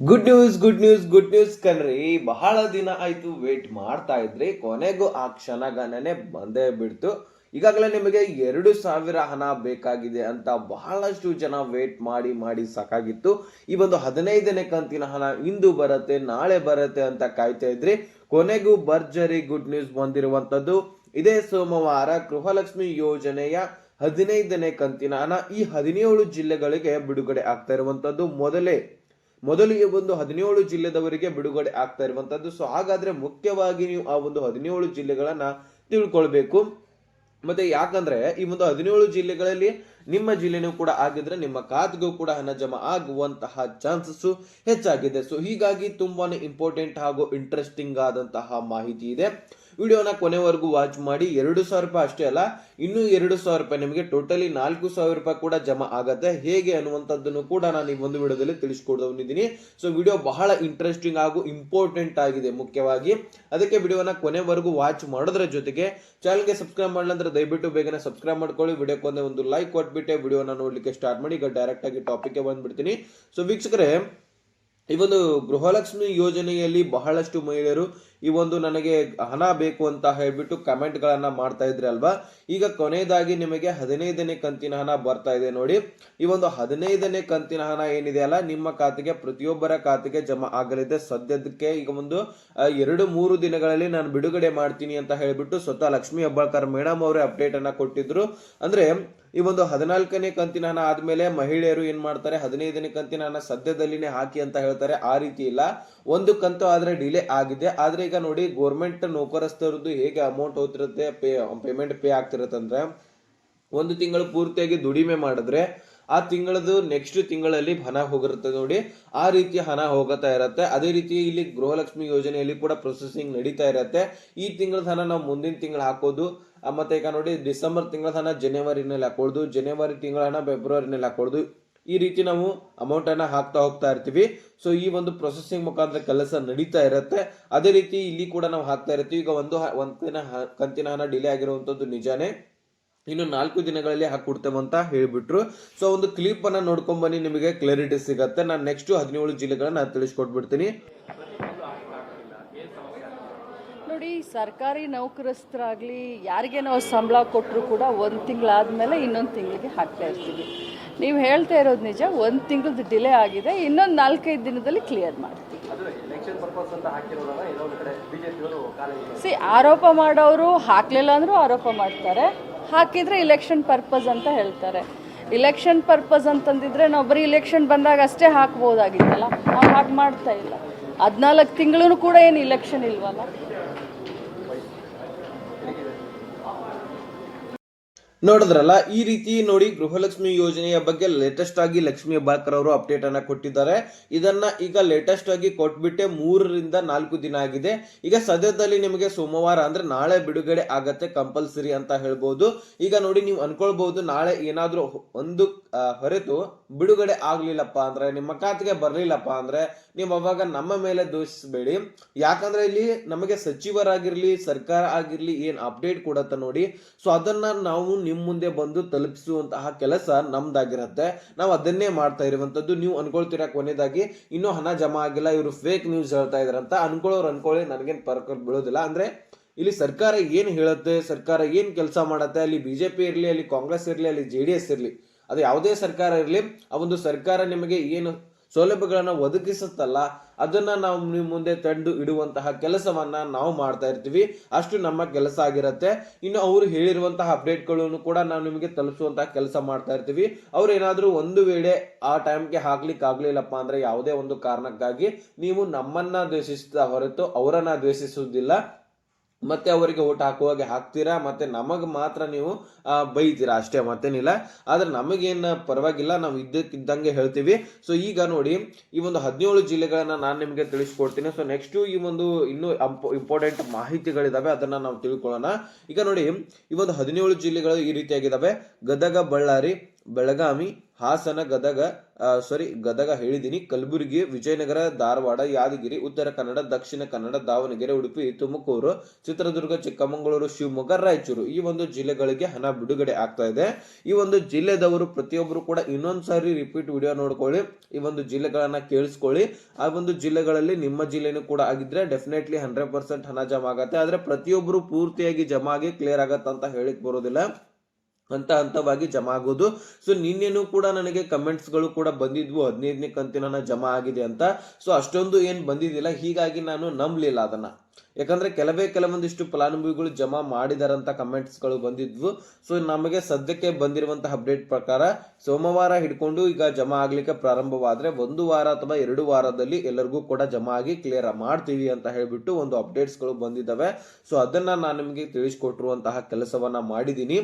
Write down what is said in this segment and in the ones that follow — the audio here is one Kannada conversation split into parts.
Good news good news good news ಕಣ್ರಿ. ಬಹಳ ದಿನ ಆಯ್ತು ವೇಟ್ ಮಾಡ್ತಾ ಇದ್ರಿ. ಕೊನೆಗೂ ಆ ಕ್ಷಣಗಣನೆ ಬಂದೇ ಬಿಡ್ತು. ಈಗಾಗಲೇ ನಿಮಗೆ ಎರಡು ಸಾವಿರ ಹಣ ಬೇಕಾಗಿದೆ ಅಂತ ಬಹಳಷ್ಟು ಜನ ವೇಟ್ ಮಾಡಿ ಮಾಡಿ ಸಾಕಾಗಿತ್ತು. ಈ ಒಂದು ಹದಿನೈದನೇ ಕಂತಿನ ಹಣ ಇಂದು ಬರುತ್ತೆ, ನಾಳೆ ಬರುತ್ತೆ ಅಂತ ಕಾಯ್ತಾ ಇದ್ರಿ. ಕೊನೆಗೂ ಭರ್ಜರಿ ಗುಡ್ ನ್ಯೂಸ್ ಬಂದಿರುವಂತದ್ದು. ಇದೇ ಸೋಮವಾರ ಗೃಹಲಕ್ಷ್ಮಿ ಯೋಜನೆಯ ಹದಿನೈದನೇ ಕಂತಿನ ಹಣ ಈ ಹದಿನೇಳು ಜಿಲ್ಲೆಗಳಿಗೆ ಬಿಡುಗಡೆ ಆಗ್ತಾ ಇರುವಂಥದ್ದು ಮೊದಲೇ ಮೊದಲು ಈ ಒಂದು ಹದಿನೇಳು ಜಿಲ್ಲೆದವರಿಗೆ ಬಿಡುಗಡೆ ಆಗ್ತಾ ಇರುವಂತದ್ದು. ಸೊ ಹಾಗಾದ್ರೆ ಮುಖ್ಯವಾಗಿ ನೀವು ಆ ಒಂದು ಹದಿನೇಳು ಜಿಲ್ಲೆಗಳನ್ನ ತಿಳ್ಕೊಳ್ಬೇಕು. ಮತ್ತೆ ಯಾಕಂದ್ರೆ ಈ ಒಂದು ಹದಿನೇಳು ಜಿಲ್ಲೆಗಳಲ್ಲಿ ನಿಮ್ಮ ಜಿಲ್ಲೆನೂ ಕೂಡ ಆಗಿದ್ರೆ ನಿಮ್ಮ ಖಾತೆಗೂ ಕೂಡ ಹಣ ಜಮಾ ಆಗುವಂತಹ ಚಾನ್ಸಸ್ ಹೆಚ್ಚಾಗಿದೆ. ಸೊ ಹೀಗಾಗಿ ತುಂಬಾನೇ ಇಂಪಾರ್ಟೆಂಟ್ ಹಾಗೂ ಇಂಟ್ರೆಸ್ಟಿಂಗ್ ಆದಂತಹ ಮಾಹಿತಿ ಇದೆ. ವಿಡಿಯೋನ ಕೊನೆವರೆಗೂ ವಾಚ್ ಮಾಡಿ, ಎರಡು ಸಾವಿರ ರೂಪಾಯಿ ಅಷ್ಟೇ ಅಲ್ಲ, ಇನ್ನೂ ಎರಡು ಸಾವಿರ ರೂಪಾಯಿ ನಿಮಗೆ ಟೋಟಲಿ ನಾಲ್ಕು ಸಾವಿರ ರೂಪಾಯಿ ಕೂಡ ಜಮಾ ಆಗುತ್ತೆ. ಹೇಗೆ ಅನ್ನುವಂಥದ್ದನ್ನು ಕೂಡ ನಾನು ಈ ಒಂದು ವಿಡಿಯೋದಲ್ಲಿ ತಿಳಿಸ್ಕೊಡ್ಕೊಂಡಿದ್ದೀನಿ ಸೊ ವಿಡಿಯೋ ಬಹಳ ಇಂಟ್ರೆಸ್ಟಿಂಗ್ ಹಾಗೂ ಇಂಪಾರ್ಟೆಂಟ್ ಆಗಿದೆ ಮುಖ್ಯವಾಗಿ. ಅದಕ್ಕೆ ವಿಡಿಯೋನ ಕೊನೆವರೆಗೂ ವಾಚ್ ಮಾಡೋದ್ರ ಜೊತೆಗೆ ಚಾನಲ್ಗೆ ಸಬ್ಸ್ಕ್ರೈಬ್ ಮಾಡಲಂದ್ರೆ ದಯವಿಟ್ಟು ಬೇಗನೆ ಸಬ್ಸ್ಕ್ರೈಬ್ ಮಾಡ್ಕೊಳ್ಳಿ. ವಿಡಿಯೋಕ್ಕೊಂದೇ ಒಂದು ಲೈಕ್ ಕೊಟ್ಬಿಟ್ಟೆ, ವಿಡಿಯೋನ ನೋಡಲಿಕ್ಕೆ ಸ್ಟಾರ್ಟ್ ಮಾಡಿ, ಈಗ ಡೈರೆಕ್ಟ್ ಆಗಿ ಟಾಪಿಕ್ಗೆ ಬಂದ್ಬಿಡ್ತೀನಿ. ಸೊ ವೀಕ್ಷಕರೇ, ಈ ಒಂದು ಗೃಹಲಕ್ಷ್ಮಿ ಯೋಜನೆಯಲ್ಲಿ ಬಹಳಷ್ಟು ಮಹಿಳೆಯರು ಈ ಒಂದು ನನಗೆ ಹಣ ಬೇಕು ಅಂತ ಹೇಳ್ಬಿಟ್ಟು ಕಮೆಂಟ್ ಗಳನ್ನ ಮಾಡ್ತಾ ಇದ್ರಿ ಅಲ್ವಾ? ಈಗ ಕೊನೆಯದಾಗಿ ನಿಮಗೆ ಹದಿನೈದನೇ ಕಂತಿನ ಹಣ ಬರ್ತಾ ಇದೆ ನೋಡಿ. ಈ ಒಂದು ಹದಿನೈದನೇ ಕಂತಿನ ಹಣ ಏನಿದೆ ಅಲ್ಲ, ನಿಮ್ಮ ಖಾತೆಗೆ, ಪ್ರತಿಯೊಬ್ಬರ ಖಾತೆಗೆ ಜಮಾ ಆಗಲಿದೆ. ಸದ್ಯದಕ್ಕೆ ಈಗ ಒಂದು ಎರಡು, ಮೂರು ದಿನಗಳಲ್ಲಿ ನಾನು ಬಿಡುಗಡೆ ಮಾಡ್ತೀನಿ ಅಂತ ಹೇಳ್ಬಿಟ್ಟು ಸ್ವತಃ ಲಕ್ಷ್ಮೀ ಹೆಬ್ಬಾಳ್ಕರ್ ಮೇಡಮ್ ಅವರೇ ಅಪ್ಡೇಟ್ ಅನ್ನ ಕೊಟ್ಟಿದ್ರು. ಅಂದ್ರೆ ಈ ಒಂದು ಹದಿನಾಲ್ಕನೇ ಕಂತಿನ ಹಣ ಆದ್ಮೇಲೆ ಮಹಿಳೆಯರು ಏನ್ ಮಾಡ್ತಾರೆ? ಹದಿನೈದನೇ ಕಂತಿನ ಹಣ ಸದ್ಯದಲ್ಲಿನೇ ಹಾಕಿ ಅಂತ ಹೇಳ್ತಾರೆ. ಆ ರೀತಿ ಇಲ್ಲ. ಒಂದು ಕಂತು ಆದ್ರೆ ಡಿಲೇ ಆಗಿದೆ. ಆದ್ರೆ ಈಗ ನೋಡಿ ಗೋರ್ಮೆಂಟ್ ನೌಕರಸ್ಥರದ್ದು ಹೇಗೆ ಅಮೌಂಟ್ ಹೋಗ್ತಿರುತ್ತೆ? ಪೇ ಪೇಮೆಂಟ್ ಪೇ ಆಗ್ತಿರತ್ತಂದ್ರೆ ಒಂದು ತಿಂಗಳು ಪೂರ್ತಿಯಾಗಿ ದುಡಿಮೆ ಮಾಡಿದ್ರೆ, ಆ ತಿಂಗಳದು ನೆಕ್ಸ್ಟ್ ತಿಂಗಳಲ್ಲಿ ಹಣ ಹೋಗಿರುತ್ತೆ ನೋಡಿ. ಆ ರೀತಿ ಹಣ ಹೋಗುತ್ತಾ ಇರತ್ತೆ. ಅದೇ ರೀತಿ ಇಲ್ಲಿ ಗೃಹಲಕ್ಷ್ಮಿ ಯೋಜನೆಯಲ್ಲಿ ಕೂಡ ಪ್ರೊಸೆಸಿಂಗ್ ನಡೀತಾ ಇರತ್ತೆ. ಈ ತಿಂಗಳ ಹಣ ನಾವು ಮುಂದಿನ ತಿಂಗಳು ಹಾಕೋದು ಮತ್ತೆ ಈಗ ನೋಡಿ, ಡಿಸೆಂಬರ್ ತಿಂಗಳ ಹಣ ಜನವರಿನಲ್ಲಿ ಹಾಕೊಳ್ದು ಜನವರಿ ತಿಂಗಳ ಹಣ ಫೆಬ್ರವರಿನಲ್ಲಿ ಹಾಕೊಳ್ದು, ಈ ರೀತಿ ನಾವು ಅಮೌಂಟ್ ಅನ್ನ ಹಾಕ್ತಾ ಹೋಗ್ತಾ ಇರ್ತೀವಿ. ಸೊ ಈ ಒಂದು ಪ್ರೊಸೆಸಿಂಗ್ ಮುಖಾಂತರ ಕೆಲಸ ನಡೀತಾ ಇರುತ್ತೆ. ಅದೇ ರೀತಿ ಇಲ್ಲಿ ಕೂಡ ನಾವು ಹಾಕ್ತಾ ಇರ್ತೀವಿ. ಈಗ ಒಂದು ಒಂದಿನ ಕಂತಿನ ಹಣ ಡಿಲೇ ಆಗಿರುವಂತದ್ದು ನಿಜಾನೇ. ಇನ್ನು ನಾಲ್ಕು ದಿನಗಳಲ್ಲಿ ಹಾಕೊಡ್ತೇವೆ ಅಂತ ಹೇಳಿಬಿಟ್ರು. ಸೊ ಒಂದು ಕ್ಲಿಪ್ ಅನ್ನ ನೋಡ್ಕೊಂಡ್ ಬನ್ನಿ, ನಿಮಗೆ ಕ್ಲಾರಿಟಿ ಸಿಗತ್ತೆ. ನಾನು ನೆಕ್ಸ್ಟ್ ಹದಿನೇಳು ಜಿಲ್ಲೆಗಳನ್ನ ತಿಳಿಸ್ಕೊಟ್ಬಿಡ್ತೀನಿ. ನೋಡಿ ಸರ್ಕಾರಿ ನೌಕರಸ್ಥರಾಗಲಿ ಯಾರಿಗೆ ನಾವು ಸಂಬಳ ಕೊಟ್ಟರು ಕೂಡ ಒಂದು ತಿಂಗಳಾದಮೇಲೆ ಇನ್ನೊಂದು ತಿಂಗಳಿಗೆ ಹಾಕ್ತಾ ಇರ್ತೀವಿ. ನೀವು ಹೇಳ್ತಾ ಇರೋದು ನಿಜ ಒಂದು ತಿಂಗಳದ್ದು ಡಿಲೇ ಆಗಿದೆ ಇನ್ನೊಂದು ನಾಲ್ಕೈದು ದಿನದಲ್ಲಿ ಕ್ಲಿಯರ್ ಮಾಡ್ತೀವಿ. ಸಿ ಆರೋಪ ಮಾಡೋರು ಹಾಕಲಿಲ್ಲ ಅಂದರೂ ಆರೋಪ ಮಾಡ್ತಾರೆ. ಹಾಕಿದರೆ ಇಲೆಕ್ಷನ್ ಪರ್ಪಸ್ ಅಂತ ಹೇಳ್ತಾರೆ. ಇಲೆಕ್ಷನ್ ಪರ್ಪಸ್ ಅಂತಂದಿದ್ರೆ ನಾವು ಬರೀ ಇಲೆಕ್ಷನ್ ಬಂದಾಗ ಅಷ್ಟೇ ಹಾಕ್ಬೋದಾಗಿತ್ತಲ್ಲ? ನಾವು ಹಾಗೆ ಮಾಡ್ತಾ ಇಲ್ಲ. ಹದಿನಾಲ್ಕು ತಿಂಗಳೂ ಕೂಡ ಏನು ಇಲೆಕ್ಷನ್ ಇಲ್ವಲ್ಲ? ನೋಡಿದ್ರಲ್ಲ, ಈ ರೀತಿ ನೋಡಿ ಗೃಹಲಕ್ಷ್ಮಿ ಯೋಜನೆಯ ಬಗ್ಗೆ ಲೇಟೆಸ್ಟ್ ಆಗಿ ಲಕ್ಷ್ಮಿ ಬಾಕರ್ ಅವರು ಅಪ್ಡೇಟ್ ಅನ್ನ ಕೊಟ್ಟಿದ್ದಾರೆ. ಇದನ್ನ ಈಗ ಲೇಟೆಸ್ಟ್ ಆಗಿ ಕೊಟ್ಬಿಟ್ಟೆ ಮೂರರಿಂದ ನಾಲ್ಕು ದಿನ ಆಗಿದೆ. ಈಗ ಸದ್ಯದಲ್ಲಿ ನಿಮಗೆ ಸೋಮವಾರ ಅಂದ್ರೆ ನಾಳೆ ಬಿಡುಗಡೆ ಆಗತ್ತೆ ಕಂಪಲ್ಸರಿ ಅಂತ ಹೇಳ್ಬೋದು. ಈಗ ನೋಡಿ ನೀವು ಅನ್ಕೊಳ್ಬಹುದು, ನಾಳೆ ಏನಾದ್ರೂ ಒಂದು ಹೊರತು ಬಿಡುಗಡೆ ಆಗ್ಲಿಲ್ಲಪ್ಪ ಅಂದ್ರೆ, ನಿಮ್ಮ ಖಾತೆಗೆ ಬರ್ಲಿಲ್ಲಪ್ಪ ಅಂದ್ರೆ ನೀವು ಅವಾಗ ನಮ್ಮ ಮೇಲೆ ದೂಷಿಸಬೇಡಿ. ಯಾಕಂದ್ರೆ ಇಲ್ಲಿ ನಮಗೆ ಸಚಿವರಾಗಿರ್ಲಿ, ಸರ್ಕಾರ ಆಗಿರ್ಲಿ ಏನ್ ಅಪ್ಡೇಟ್ ಕೊಡತ್ತ ನೋಡಿ. ಸೊ ಅದನ್ನ ನಾವು ನಿಮ್ ಮುಂದೆ ಬಂದು ತಲುಪಿಸುವಂತಹ ಕೆಲಸ ನಮ್ದಾಗಿರುತ್ತೆ. ನಾವು ಅದನ್ನೇ ಮಾಡ್ತಾ ಇರುವಂಥದ್ದು ನೀವು ಅನ್ಕೊಳ್ತೀರಾ ಕೊನೆಯದಾಗಿ ಇನ್ನೂ ಹಣ ಜಮಾ ಆಗಿಲ್ಲ, ಇವರು ಫೇಕ್ ನ್ಯೂಸ್ ಹೇಳ್ತಾ ಇದಾರಂತ ಅನ್ಕೊಳ್ಳೋರು ಅನ್ಕೊಳ್ಳಿ, ನನಗೇನು ಪರಕ ಬೀಳೋದಿಲ್ಲ. ಅಂದ್ರೆ, ಇಲ್ಲಿ ಸರ್ಕಾರ ಏನು ಹೇಳುತ್ತೆ, ಸರ್ಕಾರ ಏನು ಕೆಲಸ ಮಾಡುತ್ತೆ, ಅಲ್ಲಿ ಬಿಜೆಪಿ ಇರ್ಲಿ, ಅಲ್ಲಿ ಕಾಂಗ್ರೆಸ್ ಇರ್ಲಿ, ಅಲ್ಲಿ ಜೆ ಡಿ ಇರ್ಲಿ, ಅದು ಯಾವುದೇ ಸರ್ಕಾರ ಇರಲಿ, ಆ ಒಂದು ಸರ್ಕಾರ ನಿಮಗೆ ಏನು ಸೌಲಭ್ಯಗಳನ್ನ ಒದಗಿಸುತ್ತಲ್ಲ, ಅದನ್ನ ನಾವು ನಿಮ್ಮ ಮುಂದೆ ತಂದು ಇಡುವಂತಹ ಕೆಲಸವನ್ನ ನಾವು ಮಾಡ್ತಾ ಇರ್ತೀವಿ. ಅಷ್ಟು ನಮ್ಮ ಕೆಲಸ ಆಗಿರುತ್ತೆ. ಇನ್ನು ಅವರು ಹೇಳಿರುವಂತಹ ಅಪ್ಡೇಟ್ಗಳನ್ನು ಕೂಡ ನಾವು ನಿಮಗೆ ತಲುಪಿಸುವಂತಹ ಕೆಲಸ ಮಾಡ್ತಾ ಇರ್ತೀವಿ. ಅವ್ರು ಏನಾದರೂ ಒಂದು ವೇಳೆ ಆ ಟೈಮ್ಗೆ ಹಾಕ್ಲಿಕ್ಕೆ ಆಗ್ಲಿಲ್ಲಪ್ಪ ಅಂದ್ರೆ ಯಾವುದೇ ಒಂದು ಕಾರಣಕ್ಕಾಗಿ ನೀವು ನಮ್ಮನ್ನ ದ್ವೇಷಿಸಿದ ಹೊರತು ಅವರನ್ನು ದ್ವೇಷಿಸುವುದಿಲ್ಲ. ಮತ್ತೆ ಅವರಿಗೆ ಓಟ್ ಹಾಕುವಾಗೆ ಹಾಕ್ತೀರಾ? ಮತ್ತೆ ನಮಗೆ ಮಾತ್ರ ನೀವು ಬೈತೀರಾ? ಅಷ್ಟೇ ಮತ್ತೇನಿಲ್ಲ. ಆದ್ರೆ ನಮಗೇನು ಪರವಾಗಿಲ್ಲ. ನಾವು ಇದ್ದಕ್ಕಿದ್ದಂಗೆ ಹೇಳ್ತೀವಿ. ಸೊ ಈಗ ನೋಡಿ, ಈ ಒಂದು ಹದಿನೇಳು ಜಿಲ್ಲೆಗಳನ್ನ ನಾನು ನಿಮಗೆ ತಿಳಿಸ್ಕೊಡ್ತೀನಿ. ಸೊ ನೆಕ್ಸ್ಟ್ ಈ ಒಂದು ಇನ್ನೂ ಇಂಪಾರ್ಟೆಂಟ್ ಮಾಹಿತಿಗಳಿದಾವೆ. ಅದನ್ನ ನಾವು ತಿಳ್ಕೊಳ್ಳೋಣ. ಈಗ ನೋಡಿ, ಈ ಒಂದು ಹದಿನೇಳು ಜಿಲ್ಲೆಗಳು ಈ ರೀತಿಯಾಗಿದ್ದಾವೆ ಗದಗ, ಬಳ್ಳಾರಿ, ಬೆಳಗಾವಿ, ಹಾಸನ, ಗದಗ ಸಾರಿ, ಗದಗ ಹೇಳಿದ್ದೀನಿ ಕಲಬುರಗಿ, ವಿಜಯನಗರ, ಧಾರವಾಡ, ಯಾದಗಿರಿ, ಉತ್ತರ ಕನ್ನಡ, ದಕ್ಷಿಣ ಕನ್ನಡ, ದಾವಣಗೆರೆ, ಉಡುಪಿ, ತುಮಕೂರು, ಚಿತ್ರದುರ್ಗ, ಚಿಕ್ಕಮಗಳೂರು, ಶಿವಮೊಗ್ಗ, ರಾಯಚೂರು ಈ ಒಂದು ಜಿಲ್ಲೆಗಳಿಗೆ ಹಣ ಬಿಡುಗಡೆ ಆಗ್ತಾ ಇದೆ. ಈ ಒಂದು ಜಿಲ್ಲೆದವರು ಪ್ರತಿಯೊಬ್ಬರು ಕೂಡ ಇನ್ನೊಂದು ಸಾರಿ ರಿಪೀಟ್ ವಿಡಿಯೋ ನೋಡ್ಕೊಳ್ಳಿ. ಈ ಒಂದು ಜಿಲ್ಲೆಗಳನ್ನ ಕೇಳಿಸ್ಕೊಳ್ಳಿ. ಆ ಒಂದು ಜಿಲ್ಲೆಗಳಲ್ಲಿ ನಿಮ್ಮ ಜಿಲ್ಲೆನೂ ಕೂಡ ಆಗಿದ್ರೆ ಡೆಫಿನೆಟ್ಲಿ ಹಂಡ್ರೆಡ್ ಪರ್ಸೆಂಟ್ ಹಣ ಜಮಾ ಆಗತ್ತೆ. ಆದ್ರೆ ಪ್ರತಿಯೊಬ್ಬರು ಪೂರ್ತಿಯಾಗಿ ಜಮಾ ಆಗಿ ಕ್ಲಿಯರ್ ಆಗತ್ತಂತ ಹೇಳಿಕ್ ಬರೋದಿಲ್ಲ. ಹಂತ ಹಂತವಾಗಿ ಜಮಾ ಆಗೋದು. ಸೊ ನಿನ್ನೆನೂ ಕೂಡ ನನಗೆ ಕಮೆಂಟ್ಸ್ಗಳು ಕೂಡ ಬಂದಿದ್ವು. ಹದಿನೈದನೇ ಕಂತಿನ ಜಮಾ ಆಗಿದೆ ಅಂತ. ಸೊ ಅಷ್ಟೊಂದು ಏನು ಬಂದಿದ್ದಿಲ್ಲ. ಹೀಗಾಗಿ ನಾನು ನಂಬಲಿಲ್ಲ ಅದನ್ನ. ಯಾಕಂದ್ರೆ ಕೆಲವೇ ಕೆಲವೊಂದಿಷ್ಟು ಫಲಾನುಭವಿಗಳು ಜಮಾ ಮಾಡಿದಾರಂತ ಕಮೆಂಟ್ಸ್ಗಳು ಬಂದಿದ್ವು. ಸೊ ನಮಗೆ ಸದ್ಯಕ್ಕೆ ಬಂದಿರುವಂತಹ ಅಪ್ಡೇಟ್ ಪ್ರಕಾರ ಸೋಮವಾರ ಹಿಡ್ಕೊಂಡು ಈಗ ಜಮಾ ಆಗ್ಲಿಕ್ಕೆ ಪ್ರಾರಂಭವಾದ್ರೆ ಒಂದು ವಾರ ಅಥವಾ ಎರಡು ವಾರದಲ್ಲಿ ಎಲ್ಲರಿಗೂ ಕೂಡ ಜಮಾ ಆಗಿ ಕ್ಲಿಯರ್ ಮಾಡ್ತೀವಿ ಅಂತ ಹೇಳಿಬಿಟ್ಟು ಒಂದು ಅಪ್ಡೇಟ್ಸ್ಗಳು ಬಂದಿದ್ದಾವೆ ಸೊ ಅದನ್ನ ನಾನು ನಿಮಗೆ ತಿಳಿಸ್ಕೊಟ್ಟಿರುವಂತಹ ಕೆಲಸವನ್ನ ಮಾಡಿದ್ದೀನಿ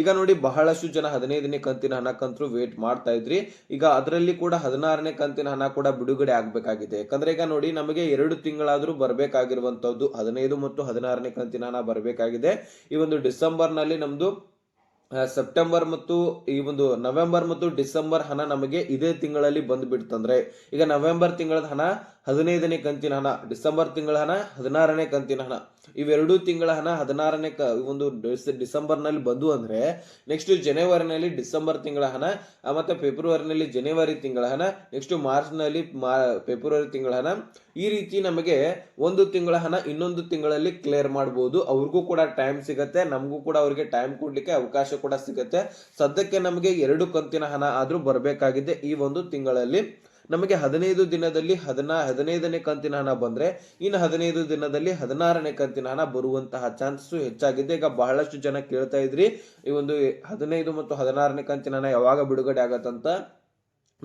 ಈಗ ನೋಡಿ, ಬಹಳಷ್ಟು ಜನ ಹದಿನೈದನೇ ಕಂತಿನ ಹಣಕ್ಕಂತೂ ವೇಟ್ ಮಾಡ್ತಾ ಇದ್ರಿ. ಈಗ ಅದರಲ್ಲಿ ಕೂಡ ಹದಿನಾರನೇ ಕಂತಿನ ಹಣ ಕೂಡ ಬಿಡುಗಡೆ ಆಗಬೇಕಾಗಿದೆ. ಯಾಕಂದ್ರೆ ಈಗ ನೋಡಿ, ನಮಗೆ ಎರಡು ತಿಂಗಳಾದರೂ ಬರಬೇಕಾಗಿರುವಂತದ್ದು ಹದಿನೈದು ಮತ್ತು ಹದಿನಾರನೇ ಕಂತಿನ ಹಣ ಬರಬೇಕಾಗಿದೆ. ಈ ಒಂದು ಡಿಸೆಂಬರ್ನಲ್ಲಿ ನಮ್ದು ಸೆಪ್ಟೆಂಬರ್ ಮತ್ತು ಈ ಒಂದು ನವೆಂಬರ್ ಮತ್ತು ಡಿಸೆಂಬರ್ ಹಣ ನಮಗೆ ಇದೇ ತಿಂಗಳಲ್ಲಿ ಬಂದ್ಬಿಡ್ತಂದ್ರೆ ಈಗ ನವೆಂಬರ್ ತಿಂಗಳ ಹಣ, ಹದಿನೈದನೇ ಕಂತಿನ ಹಣ, ಡಿಸೆಂಬರ್ ತಿಂಗಳ ಹಣ, ಹದಿನಾರನೇ ಕಂತಿನ ಹಣ, ಇವೆರಡೂ ತಿಂಗಳ ಹಣ ಹದಿನಾರನೇ ಕ ಒಂದು ಡಿಸೆಂಬರ್ ಡಿಸೆಂಬರ್ನಲ್ಲಿ ಬಂದು ಅಂದ್ರೆ ನೆಕ್ಸ್ಟ್ ಜನವರಿನಲ್ಲಿ ಡಿಸೆಂಬರ್ ತಿಂಗಳ ಹಣ ಮತ್ತೆ ಫೆಬ್ರವರಿನಲ್ಲಿ ಜನವರಿ ತಿಂಗಳ ಹಣ ನೆಕ್ಸ್ಟ್ ಮಾರ್ಚ್ನಲ್ಲಿ ಮಾ, ಫೆಬ್ರವರಿ ತಿಂಗಳ ಹಣ ಈ ರೀತಿ ನಮಗೆ ಒಂದು ತಿಂಗಳ ಹಣ ಇನ್ನೊಂದು ತಿಂಗಳಲ್ಲಿ ಕ್ಲಿಯರ್ ಮಾಡಬಹುದು ಅವ್ರಿಗೂ ಕೂಡ ಟೈಮ್ ಸಿಗತ್ತೆ, ನಮಗೂ ಕೂಡ ಅವ್ರಿಗೆ ಟೈಮ್ ಕೊಡ್ಲಿಕ್ಕೆ ಅವಕಾಶ ಕೂಡ ಸಿಗತ್ತೆ. ಸದ್ಯಕ್ಕೆ ನಮಗೆ ಎರಡು ಕಂತಿನ ಹಣ ಆದರೂ ಬರಬೇಕಾಗಿದೆ ಈ ಒಂದು ತಿಂಗಳಲ್ಲಿ. ನಮಗೆ ಹದಿನೈದು ದಿನದಲ್ಲಿ ಹದಿನಾ, ಹದಿನೈದನೇ ಕಂತಿನ ಹಣ ಬಂದ್ರೆ ಇನ್ನು ಹದಿನೈದು ದಿನದಲ್ಲಿ ಹದಿನಾರನೇ ಕಂತಿನ ಹಣ ಬರುವಂತಹ ಚಾನ್ಸಸ್ ಹೆಚ್ಚಾಗಿದೆ. ಈಗ ಬಹಳಷ್ಟು ಜನ ಕೇಳ್ತಾ ಇದ್ರಿ, ಈ ಒಂದು ಹದಿನೈದು ಮತ್ತು ಹದಿನಾರನೇ ಕಂತಿನ ಹಣ ಯಾವಾಗ ಬಿಡುಗಡೆ ಆಗತ್ತಂತ.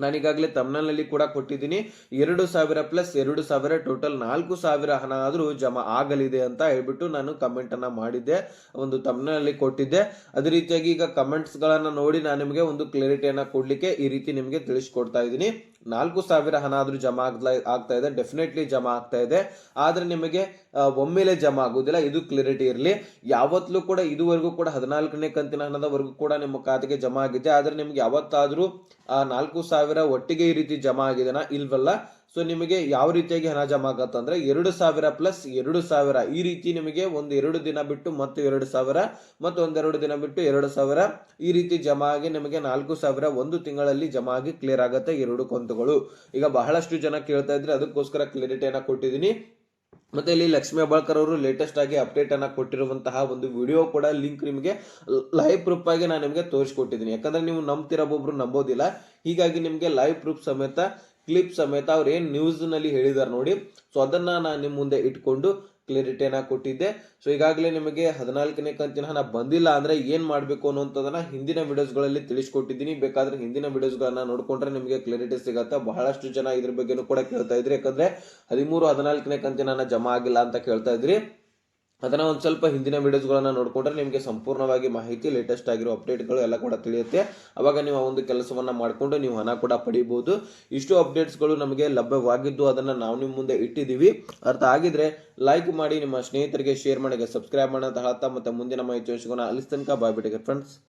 ನಾನೀಗಾಗಲೇ ತಮ್ನಲ್ಲಿ ಕೂಡ ಕೊಟ್ಟಿದ್ದೀನಿ. ಎರಡು ಸಾವಿರ ಪ್ಲಸ್ ಎರಡು ಸಾವಿರ ಟೋಟಲ್ ನಾಲ್ಕು ಸಾವಿರ ಹಣ ಆದರೂ ಜಮಾ ಆಗಲಿದೆ ಅಂತ ಹೇಳ್ಬಿಟ್ಟು ನಾನು ಕಮೆಂಟ್ ಅನ್ನ ಮಾಡಿದ್ದೆ. ಒಂದು ತಮ್ನಲ್ಲಿ ಕೊಟ್ಟಿದ್ದೆ. ಅದೇ ರೀತಿಯಾಗಿ ಈಗ ಕಮೆಂಟ್ಸ್ ಗಳನ್ನ ನೋಡಿ ನಾನು ನಿಮಗೆ ಒಂದು ಕ್ಲಾರಿಟಿಯನ್ನು ಕೊಡಲಿಕ್ಕೆ ಈ ರೀತಿ ನಿಮಗೆ ತಿಳಿಸ್ಕೊಡ್ತಾ ಇದ್ದೀನಿ. ನಾಲ್ಕು ಸಾವಿರ ಹಣ ಆದ್ರೂ ಜಮಾ ಆಗ್ಲಾ, ಆಗ್ತಾ ಇದೆ ಡೆಫಿನೆಟ್ಲಿ ಜಮಾ ಆಗ್ತಾ ಇದೆ. ಆದ್ರೆ ನಿಮಗೆ ಒಮ್ಮೆಲೆ ಜಮಾ ಆಗುದಿಲ್ಲ, ಇದು ಕ್ಲಿಯರಿಟಿ ಇರಲಿ. ಯಾವತ್ತಲೂ ಕೂಡ ಇದುವರೆಗೂ ಕೂಡ ಹದಿನಾಲ್ಕನೇ ಕಂತಿನ ಹಣದವರೆಗೂ ಕೂಡ ನಿಮ್ಮ ಖಾತೆಗೆ ಜಮಾ ಆಗಿದೆ. ಆದ್ರೆ ನಿಮ್ಗೆ ಯಾವತ್ತಾದರೂ, ಆ, ನಾಲ್ಕು ಸಾವಿರ ಒಟ್ಟಿಗೆ ಈ ರೀತಿ ಜಮಾ ಆಗಿದೆನಾ ಇಲ್ವಲ್ಲ? ಸೊ ನಿಮಗೆ ಯಾವ ರೀತಿಯಾಗಿ ಹಣ ಜಮಾ ಆಗತ್ತಂದ್ರೆ ಎರಡು ಸಾವಿರ ಪ್ಲಸ್ ಎರಡು ಸಾವಿರ. ಈ ರೀತಿ ನಿಮಗೆ ಒಂದು ಎರಡು ದಿನ ಬಿಟ್ಟು ಮತ್ತೆ ಎರಡು ಸಾವಿರ ಮತ್ತು ಒಂದೆರಡು ದಿನ ಬಿಟ್ಟು ಎರಡು ಸಾವಿರ. ಈ ರೀತಿ ಜಮಾ ಆಗಿ ನಿಮಗೆ ನಾಲ್ಕು ಸಾವಿರ ಒಂದು ತಿಂಗಳಲ್ಲಿ ಜಮಾ ಆಗಿ ಕ್ಲಿಯರ್ ಆಗುತ್ತೆ ಎರಡು ಕಂತುಗಳು. ಈಗ ಬಹಳಷ್ಟು ಜನ ಕೇಳ್ತಾ ಇದ್ರೆ ಅದಕ್ಕೋಸ್ಕರ ಕ್ಲಿಯರಿಟಿಯನ್ನ ಕೊಟ್ಟಿದ್ದೀನಿ. ಮತ್ತೆ ಇಲ್ಲಿ ಲಕ್ಷ್ಮೀ ಅಬಾಳ್ಕರ್ ಅವರು ಲೇಟೆಸ್ಟ್ ಆಗಿ ಅಪ್ಡೇಟ್ ಅನ್ನ ಕೊಟ್ಟಿರುವಂತಹ ಒಂದು ವಿಡಿಯೋ ಕೂಡ ಲಿಂಕ್ ನಿಮಗೆ ಲೈವ್ ಪ್ರೂಫ್ ಆಗಿ ನಾನು ನಿಮಗೆ ತೋರಿಸ್ಕೊಟ್ಟಿದ್ದೀನಿ. ಯಾಕಂದ್ರೆ ನೀವು ನಂಬ್ತಿರೋ ಒಬ್ಬೊಬ್ರು ನಂಬೋದಿಲ್ಲ. ಹೀಗಾಗಿ ನಿಮಗೆ ಲೈವ್ ಪ್ರೂಫ್ ಸಮೇತ ಕ್ಲಿಪ್ ಸಮೇತ ಅವ್ರು ಏನು ನ್ಯೂಸ್ನಲ್ಲಿ ಹೇಳಿದಾರೆ ನೋಡಿ. ಸೊ ಅದನ್ನ ನಾನು ನಿಮ್ಮ ಮುಂದೆ ಇಟ್ಕೊಂಡು ಕ್ಲಾರಿಟಿಯನ್ನು ಕೊಟ್ಟಿದ್ದೆ. ಸೊ ಈಗಾಗಲೇ ನಿಮಗೆ ಹದಿನಾಲ್ಕನೇ ಕಂತಿನ ಹಣ ಬಂದಿಲ್ಲ ಅಂದ್ರೆ ಏನು ಮಾಡಬೇಕು ಅನ್ನೋಂಥದ್ದನ್ನು ಹಿಂದಿನ ವಿಡಿಯೋಸ್ಗಳಲ್ಲಿ ತಿಳಿಸ್ಕೊಟ್ಟಿದ್ದೀನಿ. ಬೇಕಾದ್ರೆ ಹಿಂದಿನ ವಿಡಿಯೋಸ್ಗಳನ್ನ ನೋಡ್ಕೊಂಡ್ರೆ ನಿಮಗೆ ಕ್ಲಾರಿಟಿ ಸಿಗತ್ತೆ? ಬಹಳಷ್ಟು ಜನ ಇದ್ರ ಬಗ್ಗೆನೂ ಕೂಡ ಕೇಳ್ತಾ ಇದ್ರಿ. ಯಾಕಂದ್ರೆ ಹದಿಮೂರು, ಹದಿನಾಲ್ಕನೇ ಕಂತಿನ ಹಣ ಜಮಾ ಆಗಿಲ್ಲ ಅಂತ ಕೇಳ್ತಾ ಇದ್ರಿ. ಅದನ್ನ ಒಂದು ಸ್ವಲ್ಪ ಹಿಂದಿನ ವೀಡಿಯೋಸ್ಗಳನ್ನು ನೋಡಿಕೊಂಡ್ರೆ ನಿಮಗೆ ಸಂಪೂರ್ಣವಾಗಿ ಮಾಹಿತಿ ಲೇಟೆಸ್ಟ್ ಆಗಿರೋ ಅಪ್ಡೇಟ್ಗಳು ಎಲ್ಲ ಕೂಡ ತಿಳಿಯುತ್ತೆ. ಅವಾಗ ನೀವು ಆ ಒಂದು ಕೆಲಸವನ್ನು ಮಾಡಿಕೊಂಡು ನೀವು ಹಣ ಕೂಡ ಪಡೀಬೋದು. ಇಷ್ಟು ಅಪ್ಡೇಟ್ಸ್ಗಳು ನಮಗೆ ಲಭ್ಯವಾಗಿದ್ದು ಅದನ್ನು ನಾವು ನಿಮ್ಮ ಮುಂದೆ ಇಟ್ಟಿದ್ದೀವಿ ಅರ್ಥ ಆಗಿದ್ರೆ ಲೈಕ್ ಮಾಡಿ ನಿಮ್ಮ ಸ್ನೇಹಿತರಿಗೆ ಶೇರ್ ಮಾಡಿ, ಸಬ್ಸ್ಕ್ರೈಬ್ ಮಾಡಿ ಅಂತ ಹೇಳ್ತಾ ಮತ್ತೆ ಮುಂದಿನ ಮಾಹಿತಿ ಸಿಗೋಣ ಅಲ್ಲಿ ತನಕ ಬಾಯ್ ಫ್ರೆಂಡ್ಸ್